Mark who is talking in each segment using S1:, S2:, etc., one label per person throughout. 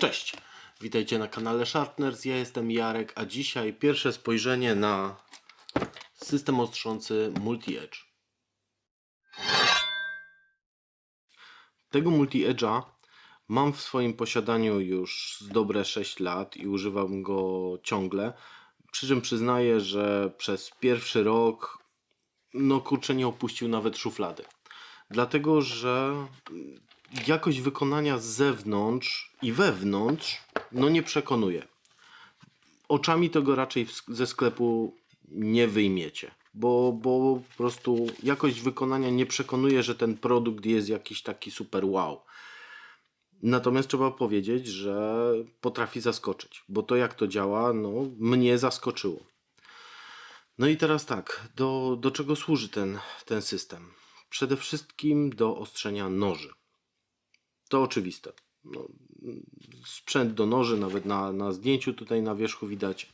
S1: Cześć, witajcie na kanale Sharpners, ja jestem Jarek, a dzisiaj pierwsze spojrzenie na system ostrzący Multi-Edge. Tego Multi-Edge'a mam w swoim posiadaniu już z dobre 6 lat i używam go ciągle, przy czym przyznaję, że przez pierwszy rok no kurczę nie opuścił nawet szuflady. Dlatego, że jakość wykonania z zewnątrz i wewnątrz no nie przekonuje. Oczami tego raczej ze sklepu nie wyjmiecie, bo, bo po prostu jakość wykonania nie przekonuje, że ten produkt jest jakiś taki super wow. Natomiast trzeba powiedzieć, że potrafi zaskoczyć, bo to jak to działa, no mnie zaskoczyło. No i teraz tak, do, do czego służy ten, ten system? Przede wszystkim do ostrzenia noży. To oczywiste. No, sprzęt do noży, nawet na, na zdjęciu tutaj na wierzchu widać.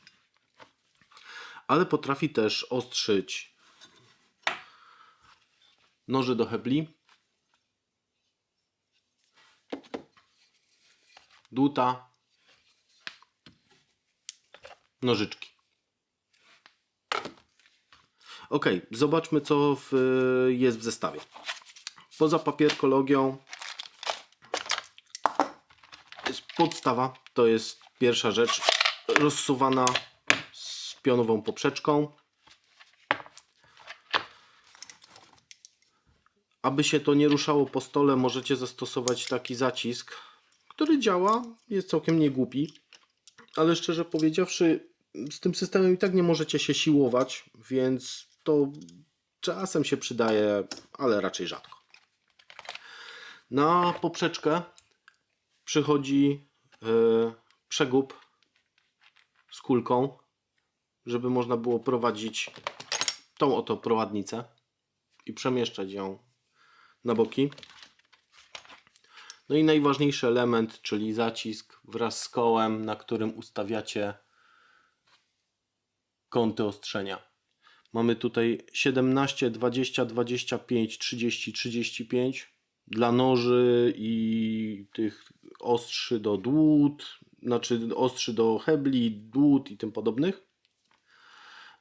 S1: Ale potrafi też ostrzyć noże do hebli, dłuta, nożyczki. Ok, zobaczmy co w, jest w zestawie. Poza papierkologią jest podstawa, to jest pierwsza rzecz, rozsuwana z pionową poprzeczką. Aby się to nie ruszało po stole, możecie zastosować taki zacisk, który działa, jest całkiem niegłupi, ale szczerze powiedziawszy, z tym systemem i tak nie możecie się siłować, więc to czasem się przydaje, ale raczej rzadko. Na poprzeczkę przychodzi e, przegub z kulką, żeby można było prowadzić tą oto prowadnicę i przemieszczać ją na boki. No i najważniejszy element, czyli zacisk wraz z kołem, na którym ustawiacie kąty ostrzenia. Mamy tutaj 17, 20, 25, 30, 35 dla noży i tych ostrzy do dłut, znaczy ostrzy do hebli, dłut i tym podobnych.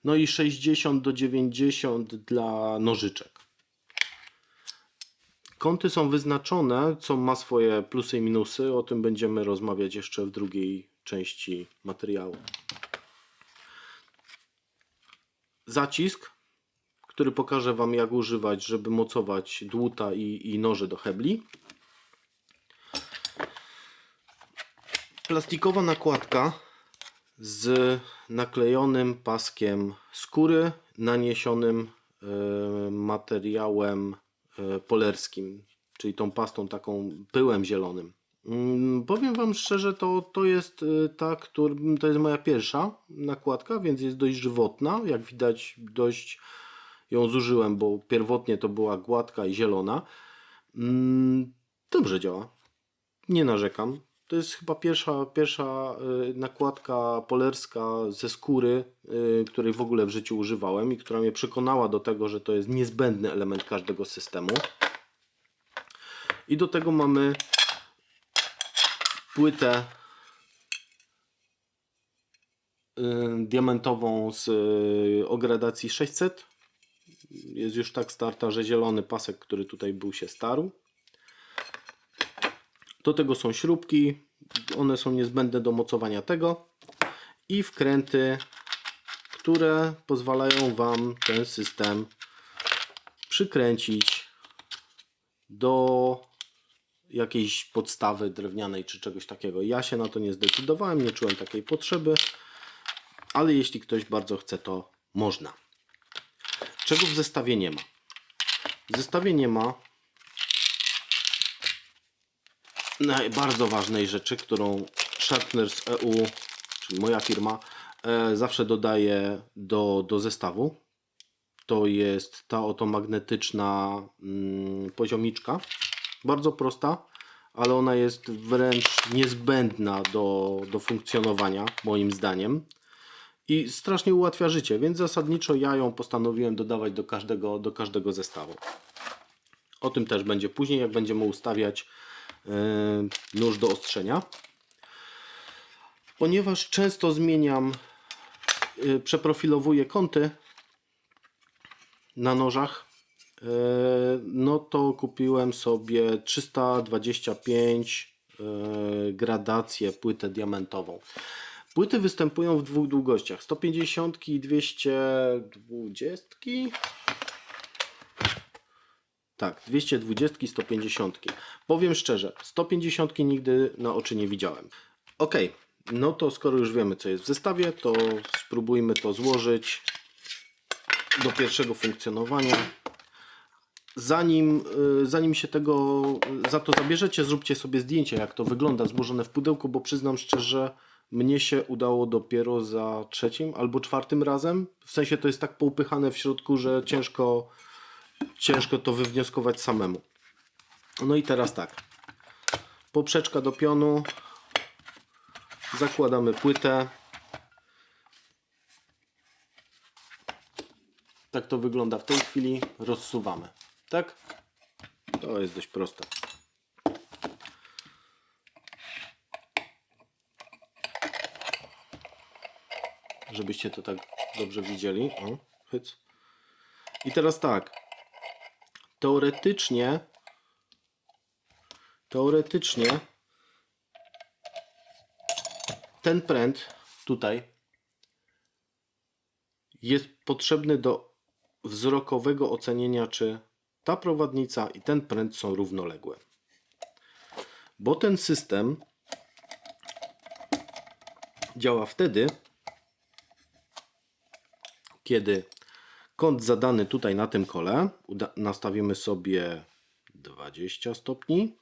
S1: No i 60 do 90 dla nożyczek. Kąty są wyznaczone, co ma swoje plusy i minusy. O tym będziemy rozmawiać jeszcze w drugiej części materiału. Zacisk, który pokażę Wam jak używać, żeby mocować dłuta i, i noże do hebli. Plastikowa nakładka z naklejonym paskiem skóry, naniesionym e, materiałem e, polerskim, czyli tą pastą taką pyłem zielonym. Mm, Powiem Wam szczerze, to, to jest e, ta, który, to jest moja pierwsza nakładka, więc jest dość żywotna. Jak widać, dość ją zużyłem, bo pierwotnie to była gładka i zielona. Mm, Dobrze działa. Nie narzekam. To jest chyba pierwsza, pierwsza y, nakładka polerska ze skóry, y, której w ogóle w życiu używałem i która mnie przekonała do tego, że to jest niezbędny element każdego systemu. I do tego mamy płytę y, diamentową z o gradacji 600. Jest już tak starta, że zielony pasek, który tutaj był się starł. Do tego są śrubki, one są niezbędne do mocowania tego i wkręty, które pozwalają Wam ten system przykręcić do jakiejś podstawy drewnianej czy czegoś takiego. Ja się na to nie zdecydowałem, nie czułem takiej potrzeby, ale jeśli ktoś bardzo chce, to można. Czego w zestawie nie ma? W zestawie nie ma bardzo ważnej rzeczy, którą Sharpners EU, czyli moja firma, e, zawsze dodaje do, do zestawu. To jest ta oto magnetyczna mm, poziomiczka. Bardzo prosta, ale ona jest wręcz niezbędna do, do funkcjonowania, moim zdaniem. I strasznie ułatwia życie, więc zasadniczo ja ją postanowiłem dodawać do każdego, do każdego zestawu. O tym też będzie później, jak będziemy ustawiać nóż do ostrzenia. Ponieważ często zmieniam, y, przeprofilowuję kąty na nożach, y, no to kupiłem sobie 325 y, gradację płytę diamentową. Płyty występują w dwóch długościach: 150 i 220. Tak, 220 i 150. Powiem szczerze, 150 nigdy na oczy nie widziałem. Ok, no to skoro już wiemy co jest w zestawie, to spróbujmy to złożyć do pierwszego funkcjonowania. Zanim, y, zanim się tego za to zabierzecie, zróbcie sobie zdjęcie, jak to wygląda złożone w pudełku, bo przyznam szczerze, mnie się udało dopiero za trzecim albo czwartym razem. W sensie to jest tak poupychane w środku, że ciężko, ciężko to wywnioskować samemu. No i teraz tak. Poprzeczka do pionu. Zakładamy płytę. Tak to wygląda w tej chwili. Rozsuwamy. Tak? To jest dość proste. Żebyście to tak dobrze widzieli. O. I teraz tak. Teoretycznie teoretycznie ten pręt tutaj jest potrzebny do wzrokowego ocenienia, czy ta prowadnica i ten pręt są równoległe. Bo ten system działa wtedy, kiedy kąt zadany tutaj na tym kole nastawimy sobie 20 stopni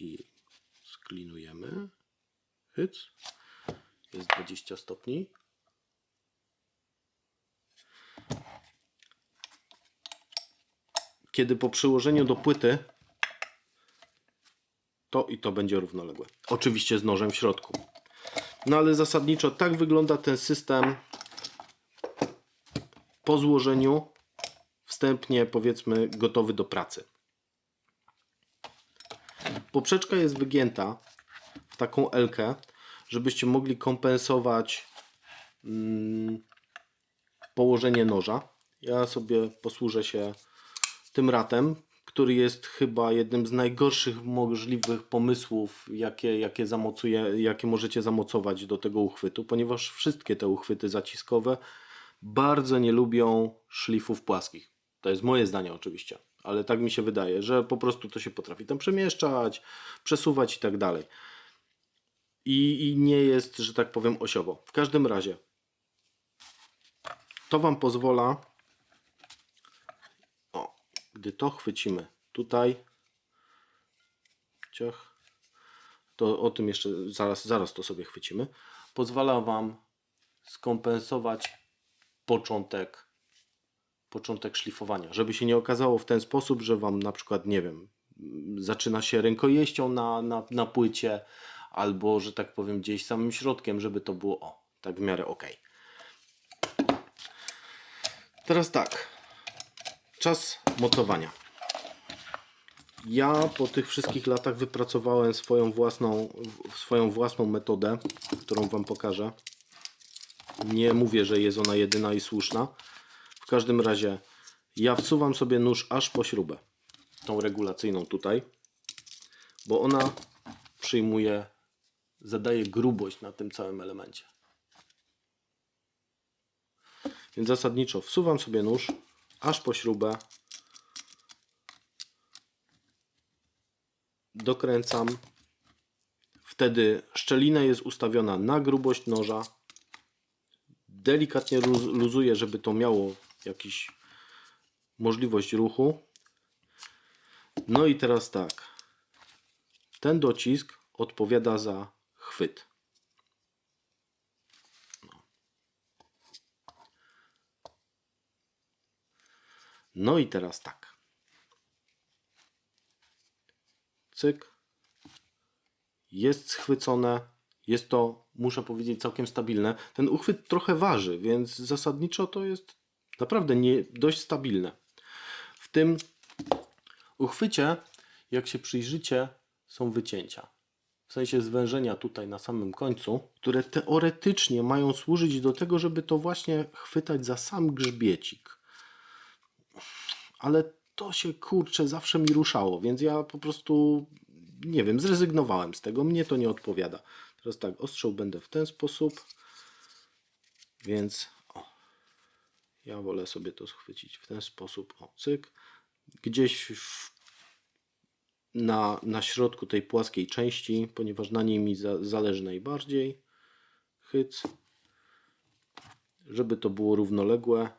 S1: i sklinujemy. Hyc. Jest 20 stopni. Kiedy po przyłożeniu do płyty to i to będzie równoległe. Oczywiście z nożem w środku. No ale zasadniczo tak wygląda ten system po złożeniu wstępnie powiedzmy gotowy do pracy. Poprzeczka jest wygięta w taką elkę, żebyście mogli kompensować mm, położenie noża. Ja sobie posłużę się tym ratem, który jest chyba jednym z najgorszych możliwych pomysłów, jakie, jakie, zamocuje, jakie możecie zamocować do tego uchwytu, ponieważ wszystkie te uchwyty zaciskowe bardzo nie lubią szlifów płaskich. To jest moje zdanie oczywiście, ale tak mi się wydaje, że po prostu to się potrafi tam przemieszczać, przesuwać i tak dalej. I, I nie jest, że tak powiem, osiowo. W każdym razie to Wam pozwala, o, gdy to chwycimy tutaj, ciach, to o tym jeszcze zaraz, zaraz to sobie chwycimy, pozwala Wam skompensować początek początek szlifowania, żeby się nie okazało w ten sposób, że Wam na przykład, nie wiem, zaczyna się rękojeścią na, na, na płycie, albo, że tak powiem, gdzieś samym środkiem, żeby to było, o, tak w miarę ok. Teraz tak, czas mocowania. Ja po tych wszystkich latach wypracowałem swoją własną, swoją własną metodę, którą Wam pokażę. Nie mówię, że jest ona jedyna i słuszna. W każdym razie ja wsuwam sobie nóż aż po śrubę. Tą regulacyjną tutaj. Bo ona przyjmuje, zadaje grubość na tym całym elemencie. Więc zasadniczo wsuwam sobie nóż aż po śrubę. Dokręcam. Wtedy szczelina jest ustawiona na grubość noża delikatnie luz, luzuję, żeby to miało jakiś możliwość ruchu. No i teraz tak. Ten docisk odpowiada za chwyt. No i teraz tak. Cyk. Jest schwycone. Jest to, muszę powiedzieć, całkiem stabilne. Ten uchwyt trochę waży, więc zasadniczo to jest naprawdę nie, dość stabilne. W tym uchwycie, jak się przyjrzycie, są wycięcia. W sensie zwężenia tutaj na samym końcu, które teoretycznie mają służyć do tego, żeby to właśnie chwytać za sam grzbiecik. Ale to się kurczę zawsze mi ruszało, więc ja po prostu nie wiem, zrezygnowałem z tego. Mnie to nie odpowiada. Teraz tak, ostrzał będę w ten sposób, więc o, ja wolę sobie to schwycić w ten sposób. O, cyk. Gdzieś w, na, na środku tej płaskiej części, ponieważ na niej mi za, zależy najbardziej. Hyc. Żeby to było równoległe,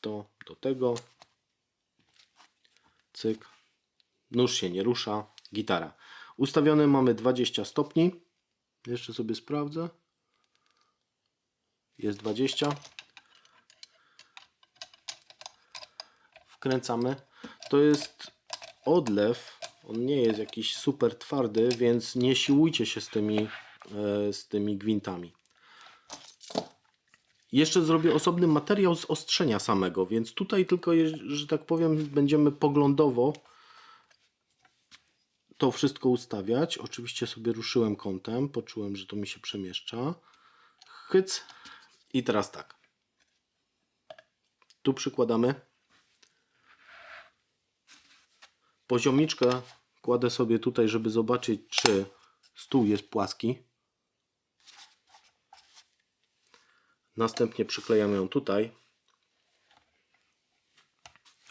S1: to do tego. Cyk. Nóż się nie rusza. Gitara. Ustawione mamy 20 stopni. Jeszcze sobie sprawdzę. Jest 20. Wkręcamy. To jest odlew. On nie jest jakiś super twardy, więc nie siłujcie się z tymi, e, z tymi gwintami. Jeszcze zrobię osobny materiał z ostrzenia samego, więc tutaj tylko, że tak powiem, będziemy poglądowo to wszystko ustawiać. Oczywiście sobie ruszyłem kątem, poczułem, że to mi się przemieszcza. Hyc. I teraz tak. Tu przykładamy. Poziomiczkę kładę sobie tutaj, żeby zobaczyć, czy stół jest płaski. Następnie przyklejamy ją tutaj.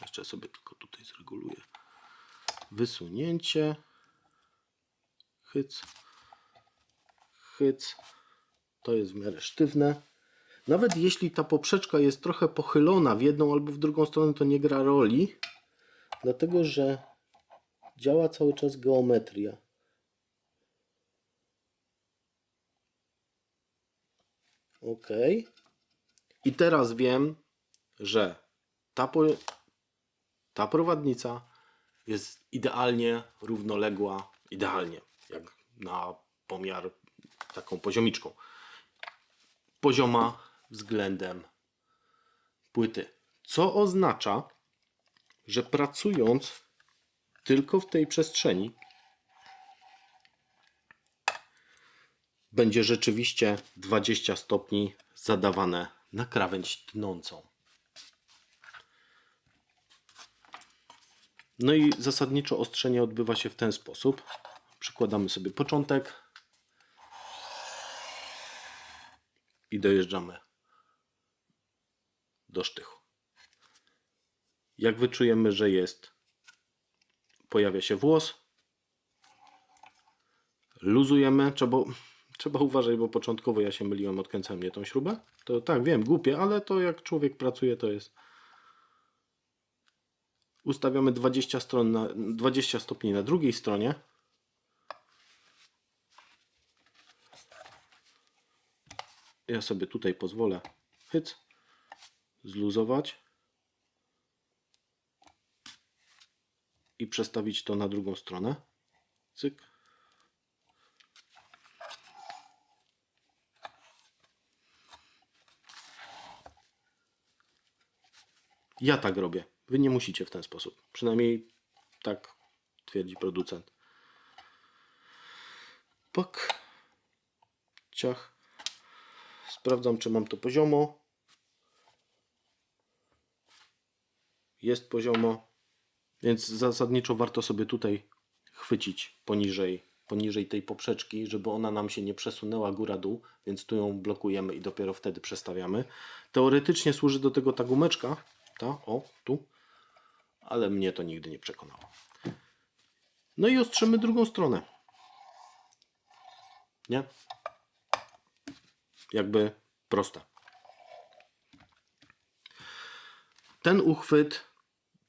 S1: Jeszcze sobie tylko tutaj zreguluję. Wysunięcie. Hyc. Hyc. To jest w miarę sztywne. Nawet jeśli ta poprzeczka jest trochę pochylona w jedną albo w drugą stronę, to nie gra roli, dlatego że działa cały czas geometria. Ok. I teraz wiem, że ta, po, ta prowadnica jest idealnie równoległa, idealnie, jak na pomiar taką poziomiczką. Pozioma względem płyty. Co oznacza, że pracując tylko w tej przestrzeni będzie rzeczywiście 20 stopni zadawane na krawędź tnącą. No i zasadniczo ostrzenie odbywa się w ten sposób. Przykładamy sobie początek i dojeżdżamy do sztychu. Jak wyczujemy, że jest, pojawia się włos, luzujemy, trzeba, trzeba uważać, bo początkowo ja się myliłem, odkręcałem nie tą śrubę. To tak, wiem, głupie, ale to jak człowiek pracuje, to jest ustawiamy 20, stron na, 20 stopni na drugiej stronie. Ja sobie tutaj pozwolę hyc, zluzować i przestawić to na drugą stronę. Cyk. Ja tak robię. Wy nie musicie w ten sposób. Przynajmniej tak twierdzi producent. Pok. Ciach. Sprawdzam, czy mam to poziomo. Jest poziomo. Więc zasadniczo warto sobie tutaj chwycić poniżej, poniżej tej poprzeczki, żeby ona nam się nie przesunęła góra-dół, więc tu ją blokujemy i dopiero wtedy przestawiamy. Teoretycznie służy do tego ta gumeczka, ta, o, tu, ale mnie to nigdy nie przekonało. No i ostrzymy drugą stronę. Nie? Jakby proste. Ten uchwyt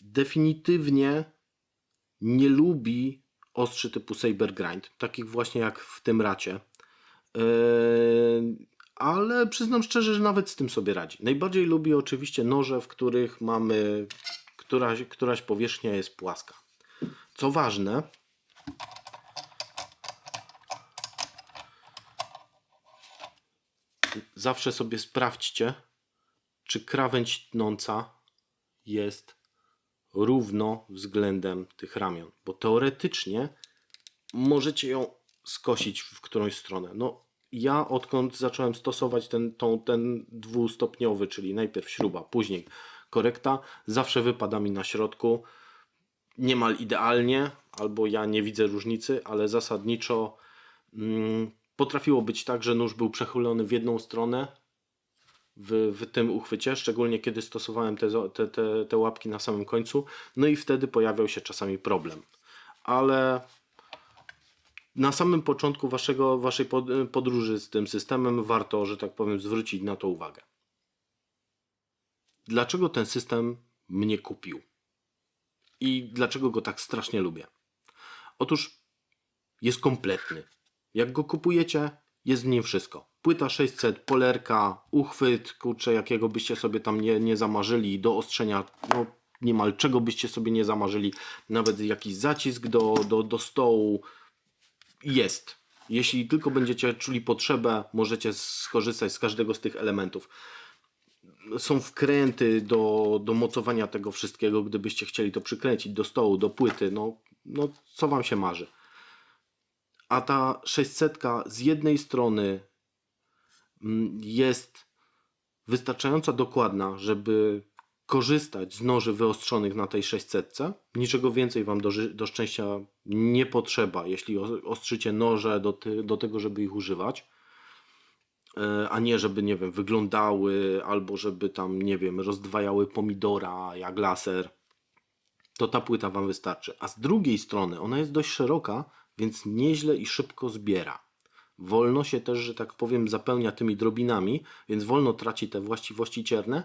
S1: definitywnie nie lubi ostrzy typu Saber Grind, takich właśnie jak w tym racie. Yy, ale przyznam szczerze, że nawet z tym sobie radzi. Najbardziej lubi oczywiście noże, w których mamy któraś, któraś powierzchnia jest płaska. Co ważne, zawsze sobie sprawdźcie, czy krawędź tnąca jest równo względem tych ramion, bo teoretycznie możecie ją skosić w którąś stronę. No, ja odkąd zacząłem stosować ten, tą, ten dwustopniowy, czyli najpierw śruba, później korekta, zawsze wypada mi na środku. Niemal idealnie, albo ja nie widzę różnicy, ale zasadniczo mm, potrafiło być tak, że nóż był przechylony w jedną stronę w, w tym uchwycie, szczególnie kiedy stosowałem te, te, te, te łapki na samym końcu, no i wtedy pojawiał się czasami problem. Ale na samym początku waszego, waszej pod, podróży z tym systemem warto, że tak powiem, zwrócić na to uwagę. Dlaczego ten system mnie kupił? I dlaczego go tak strasznie lubię? Otóż jest kompletny. Jak go kupujecie, jest w nim wszystko. Płyta 600, polerka, uchwyt, kurczę, jakiego byście sobie tam nie, nie zamarzyli, do ostrzenia, no niemal czego byście sobie nie zamarzyli, nawet jakiś zacisk do, do, do stołu, jest. Jeśli tylko będziecie czuli potrzebę, możecie skorzystać z każdego z tych elementów. Są wkręty do, do mocowania tego wszystkiego, gdybyście chcieli to przykręcić do stołu, do płyty. No, no co wam się marzy? A ta 600 z jednej strony mm, jest wystarczająco dokładna, żeby korzystać z noży wyostrzonych na tej 600. Niczego więcej Wam do, do szczęścia nie potrzeba, jeśli ostrzycie noże do, ty, do tego, żeby ich używać. E, A nie, żeby, nie wiem, wyglądały albo żeby tam, nie wiem, rozdwajały pomidora jak laser. To ta płyta Wam wystarczy. A z drugiej strony ona jest dość szeroka, więc nieźle i szybko zbiera. Wolno się też, że tak powiem, zapełnia tymi drobinami, więc wolno traci te właściwości cierne,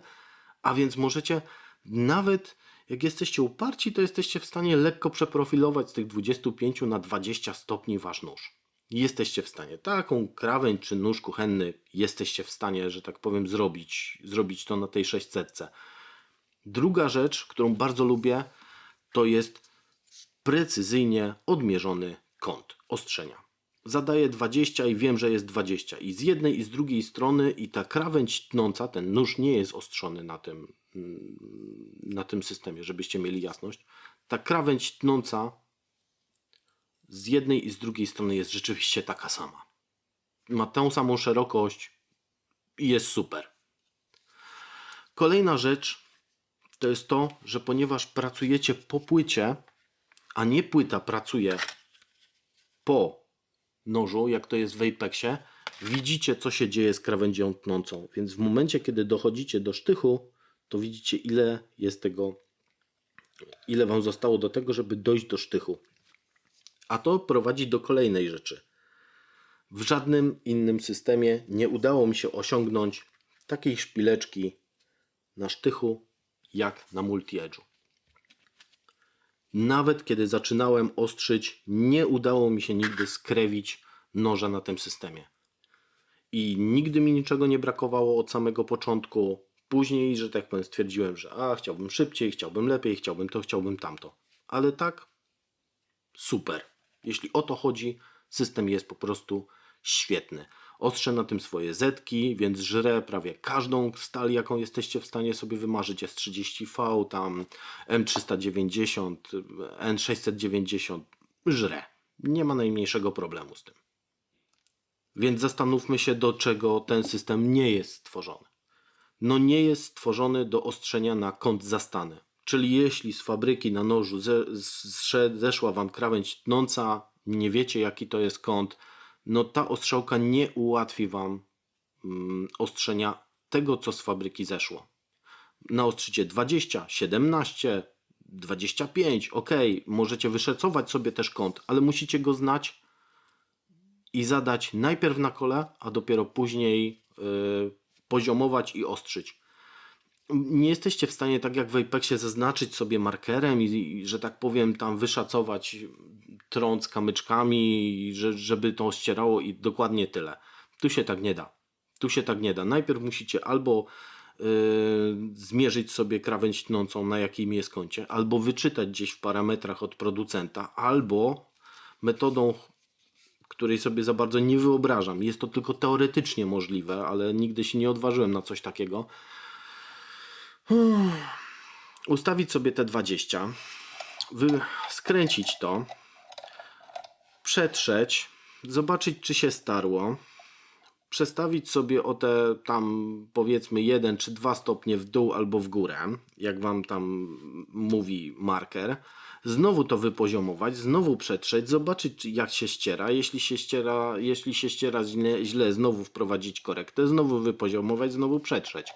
S1: a więc możecie nawet jak jesteście uparci, to jesteście w stanie lekko przeprofilować z tych 25 na 20 stopni wasz nóż. Jesteście w stanie taką krawędź czy nóż kuchenny jesteście w stanie, że tak powiem, zrobić, zrobić to na tej 600. Druga rzecz, którą bardzo lubię, to jest precyzyjnie odmierzony kąt ostrzenia. Zadaję 20 i wiem, że jest 20. I z jednej i z drugiej strony i ta krawędź tnąca, ten nóż nie jest ostrzony na tym, na tym systemie, żebyście mieli jasność. Ta krawędź tnąca z jednej i z drugiej strony jest rzeczywiście taka sama. Ma tą samą szerokość i jest super. Kolejna rzecz to jest to, że ponieważ pracujecie po płycie, a nie płyta pracuje po nożu, jak to jest w Apexie, widzicie, co się dzieje z krawędzią tnącą. Więc w momencie, kiedy dochodzicie do sztychu, to widzicie, ile jest tego, ile wam zostało do tego, żeby dojść do sztychu. A to prowadzi do kolejnej rzeczy. W żadnym innym systemie nie udało mi się osiągnąć takiej szpileczki na sztychu, jak na multi-edge'u. Nawet kiedy zaczynałem ostrzyć, nie udało mi się nigdy skrewić noża na tym systemie. I nigdy mi niczego nie brakowało od samego początku. Później, że tak powiem, stwierdziłem, że a, chciałbym szybciej, chciałbym lepiej, chciałbym to, chciałbym tamto. Ale tak, super. Jeśli o to chodzi, system jest po prostu świetny. Ostrzę na tym swoje zetki, więc żre prawie każdą stal, jaką jesteście w stanie sobie wymarzyć. S30V, tam M390, N690, żre. Nie ma najmniejszego problemu z tym. Więc zastanówmy się, do czego ten system nie jest stworzony. No nie jest stworzony do ostrzenia na kąt zastany. Czyli jeśli z fabryki na nożu zeszła Wam krawędź tnąca, nie wiecie jaki to jest kąt, no ta ostrzałka nie ułatwi Wam mm, ostrzenia tego, co z fabryki zeszło. Naostrzycie 20, 17, 25, ok, możecie wyszacować sobie też kąt, ale musicie go znać i zadać najpierw na kole, a dopiero później y, poziomować i ostrzyć. Nie jesteście w stanie, tak jak w Apexie, zaznaczyć sobie markerem i, i że tak powiem, tam wyszacować trąc kamyczkami, że, żeby to ścierało i dokładnie tyle. Tu się tak nie da. Tu się tak nie da. Najpierw musicie albo y, zmierzyć sobie krawędź tnącą, na jakim jest kącie, albo wyczytać gdzieś w parametrach od producenta, albo metodą której sobie za bardzo nie wyobrażam. Jest to tylko teoretycznie możliwe, ale nigdy się nie odważyłem na coś takiego. Ustawić sobie te 20, wy, skręcić to, przetrzeć zobaczyć, czy się starło, przestawić sobie o te tam powiedzmy 1 czy 2 stopnie w dół albo w górę, jak wam tam mówi marker, znowu to wypoziomować, znowu przetrzeć, zobaczyć czy- jak się ściera, jeśli się ściera, jeśli się ściera źle, źle znowu wprowadzić korektę, znowu wypoziomować, znowu przetrzeć.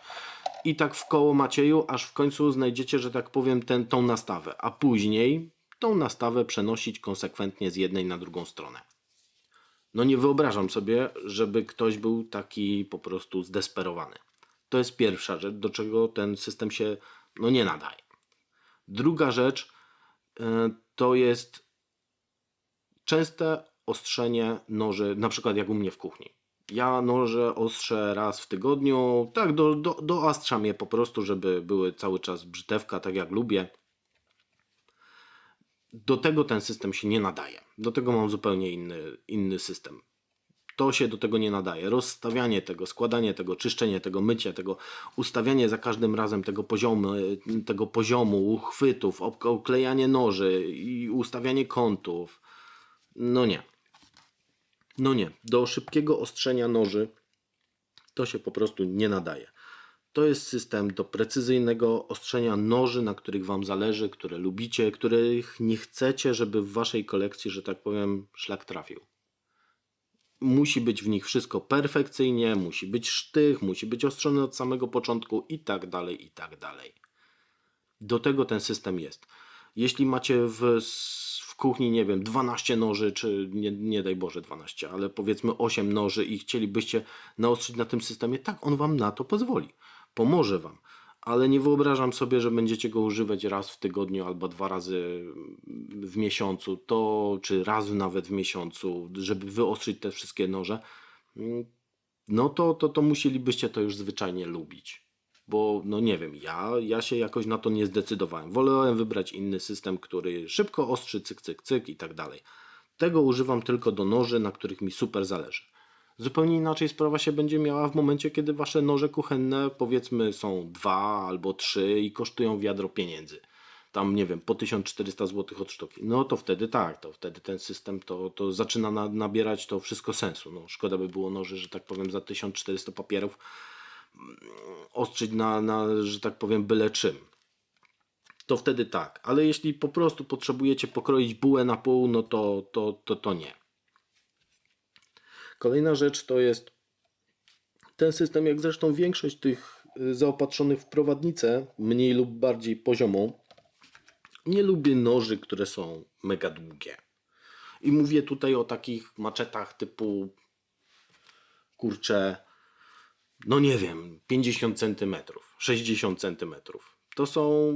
S1: I tak w koło Macieju, aż w końcu znajdziecie, że tak powiem, ten, tą nastawę, a później tą nastawę przenosić konsekwentnie z jednej na drugą stronę. No nie wyobrażam sobie, żeby ktoś był taki po prostu zdesperowany. To jest pierwsza rzecz, do czego ten system się no nie nadaje. Druga rzecz e, to jest częste ostrzenie noży, na przykład jak u mnie w kuchni. Ja noże ostrzę raz w tygodniu, tak, do, do, doostrzam je po prostu, żeby były cały czas brzytewka, tak jak lubię. Do tego ten system się nie nadaje. Do tego mam zupełnie inny, inny system. To się do tego nie nadaje. Rozstawianie tego, składanie tego, czyszczenie tego, mycie tego, ustawianie za każdym razem tego poziomu, tego poziomu uchwytów, oklejanie noży i ustawianie kątów. No nie. No nie. Do szybkiego ostrzenia noży to się po prostu nie nadaje. To jest system do precyzyjnego ostrzenia noży, na których Wam zależy, które lubicie, których nie chcecie, żeby w Waszej kolekcji, że tak powiem, szlak trafił. Musi być w nich wszystko perfekcyjnie, musi być sztych, musi być ostrzony od samego początku i tak dalej, i tak dalej. Do tego ten system jest. Jeśli macie w, kuchni, nie wiem, 12 noży, czy nie, nie daj Boże 12, ale powiedzmy 8 noży i chcielibyście naostrzyć na tym systemie, tak, on Wam na to pozwoli. Pomoże Wam. Ale nie wyobrażam sobie, że będziecie go używać raz w tygodniu albo dwa razy w miesiącu, to czy raz nawet w miesiącu, żeby wyostrzyć te wszystkie noże. Mm, No to, to, to musielibyście to już zwyczajnie lubić bo no nie wiem, ja, ja się jakoś na to nie zdecydowałem. Wolałem wybrać inny system, który szybko ostrzy, cyk, cyk, cyk i tak dalej. Tego używam tylko do noży, na których mi super zależy. Zupełnie inaczej sprawa się będzie miała w momencie, kiedy wasze noże kuchenne powiedzmy są dwa albo trzy i kosztują wiadro pieniędzy. Tam nie wiem, po 1400 zł od sztuki. No to wtedy tak, to wtedy ten system to, to zaczyna na, nabierać to wszystko sensu. No, szkoda by było noży, że tak powiem, za 1400 papierów ostrzyć na, na, że tak powiem, byle czym. To wtedy tak, ale jeśli po prostu potrzebujecie pokroić bułę na pół, no to, to, to, to nie. Kolejna rzecz to jest ten system, jak zresztą większość tych y, zaopatrzonych w prowadnicę, mniej lub bardziej poziomą, nie lubię noży, które są mega długie. I mówię tutaj o takich maczetach typu kurczę, no nie wiem, 50 cm, 60 cm. To są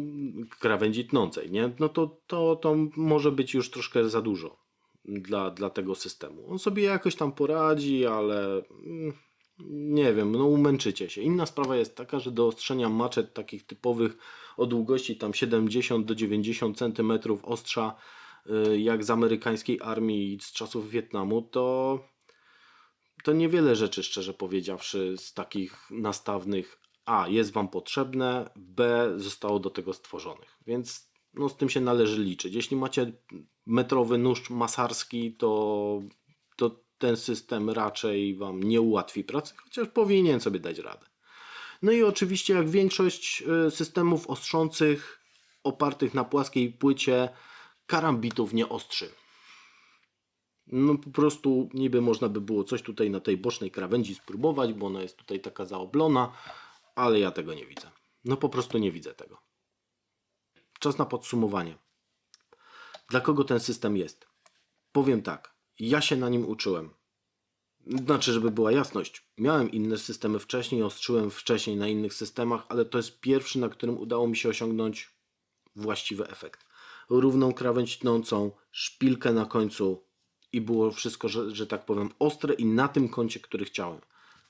S1: krawędzi tnącej, nie? No to, to, to może być już troszkę za dużo dla, dla tego systemu. On sobie jakoś tam poradzi, ale mm, nie wiem, no umęczycie się. Inna sprawa jest taka, że do ostrzenia maczet takich typowych o długości tam 70 do 90 cm ostrza, y, jak z amerykańskiej armii z czasów Wietnamu, to to niewiele rzeczy, szczerze powiedziawszy, z takich nastawnych A jest Wam potrzebne, B zostało do tego stworzonych. Więc no, z tym się należy liczyć. Jeśli macie metrowy nóż masarski, to, to ten system raczej Wam nie ułatwi pracy, chociaż powinien sobie dać radę. No i oczywiście, jak większość y, systemów ostrzących opartych na płaskiej płycie, karambitów nie ostrzy. No po prostu niby można by było coś tutaj na tej bocznej krawędzi spróbować, bo ona jest tutaj taka zaoblona, ale ja tego nie widzę. No po prostu nie widzę tego. Czas na podsumowanie. Dla kogo ten system jest? Powiem tak, ja się na nim uczyłem. Znaczy, żeby była jasność, miałem inne systemy wcześniej, ostrzyłem wcześniej na innych systemach, ale to jest pierwszy, na którym udało mi się osiągnąć właściwy efekt. Równą krawędź tnącą, szpilkę na końcu i było wszystko, że, że tak powiem, ostre i na tym kącie, który chciałem.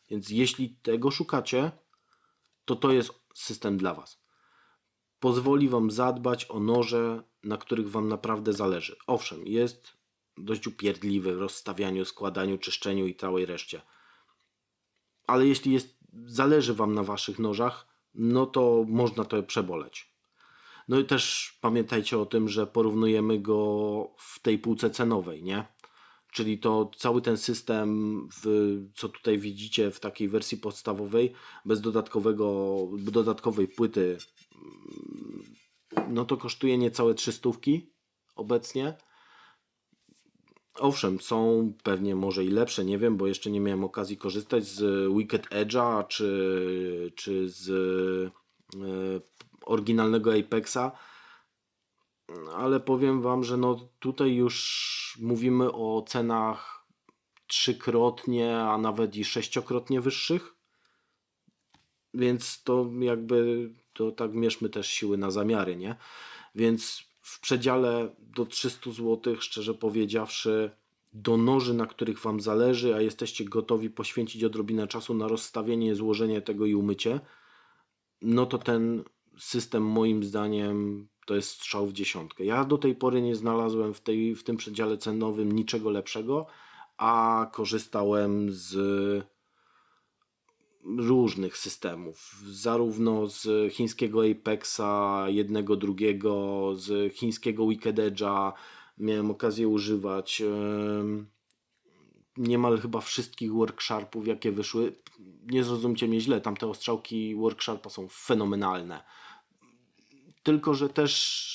S1: Więc jeśli tego szukacie, to to jest system dla Was. Pozwoli Wam zadbać o noże, na których Wam naprawdę zależy. Owszem, jest dość upierdliwy w rozstawianiu, składaniu, czyszczeniu i całej reszcie. Ale jeśli jest, zależy Wam na Waszych nożach, no to można to przeboleć. No i też pamiętajcie o tym, że porównujemy go w tej półce cenowej, nie? Czyli to cały ten system, w, co tutaj widzicie w takiej wersji podstawowej, bez dodatkowego, dodatkowej płyty, mm, no to kosztuje niecałe 300 obecnie. Owszem, są pewnie może i lepsze, nie wiem, bo jeszcze nie miałem okazji korzystać z Wicked Edge'a czy, czy z e, oryginalnego Apexa, ale powiem Wam, że no tutaj już mówimy o cenach trzykrotnie, a nawet i sześciokrotnie wyższych. Więc to jakby to tak mierzmy też siły na zamiary, nie? Więc w przedziale do 300 zł, szczerze powiedziawszy, do noży, na których Wam zależy, a jesteście gotowi poświęcić odrobinę czasu na rozstawienie, złożenie tego i umycie, no to ten system moim zdaniem to jest strzał w dziesiątkę. Ja do tej pory nie znalazłem w, tej, w tym przedziale cenowym niczego lepszego, a korzystałem z różnych systemów, zarówno z chińskiego Apexa, jednego, drugiego, z chińskiego Wicked Edge'a, miałem okazję używać em, niemal chyba wszystkich worksharpów, jakie wyszły. Nie zrozumcie mnie źle, tamte ostrzałki worksharpa są fenomenalne. Tylko, że też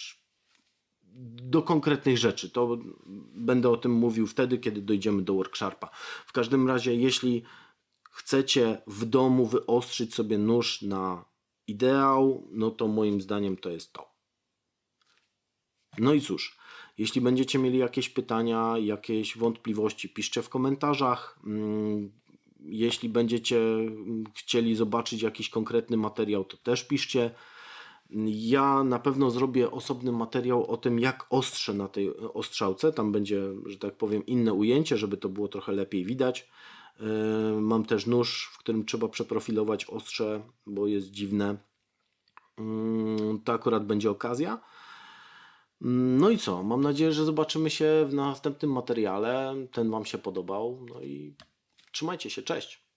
S1: do konkretnych rzeczy. To będę o tym mówił wtedy, kiedy dojdziemy do worksharpa. W każdym razie, jeśli chcecie w domu wyostrzyć sobie nóż na ideał, no to moim zdaniem to jest to. No i cóż, jeśli będziecie mieli jakieś pytania, jakieś wątpliwości, piszcie w komentarzach. Mm, Jeśli będziecie chcieli zobaczyć jakiś konkretny materiał, to też piszcie. Ja na pewno zrobię osobny materiał o tym, jak ostrzę na tej ostrzałce. Tam będzie, że tak powiem, inne ujęcie, żeby to było trochę lepiej widać. Yy, Mam też nóż, w którym trzeba przeprofilować ostrze, bo jest dziwne. Yy, To akurat będzie okazja. No i co? Mam nadzieję, że zobaczymy się w następnym materiale. Ten Wam się podobał. No i trzymajcie się. Cześć.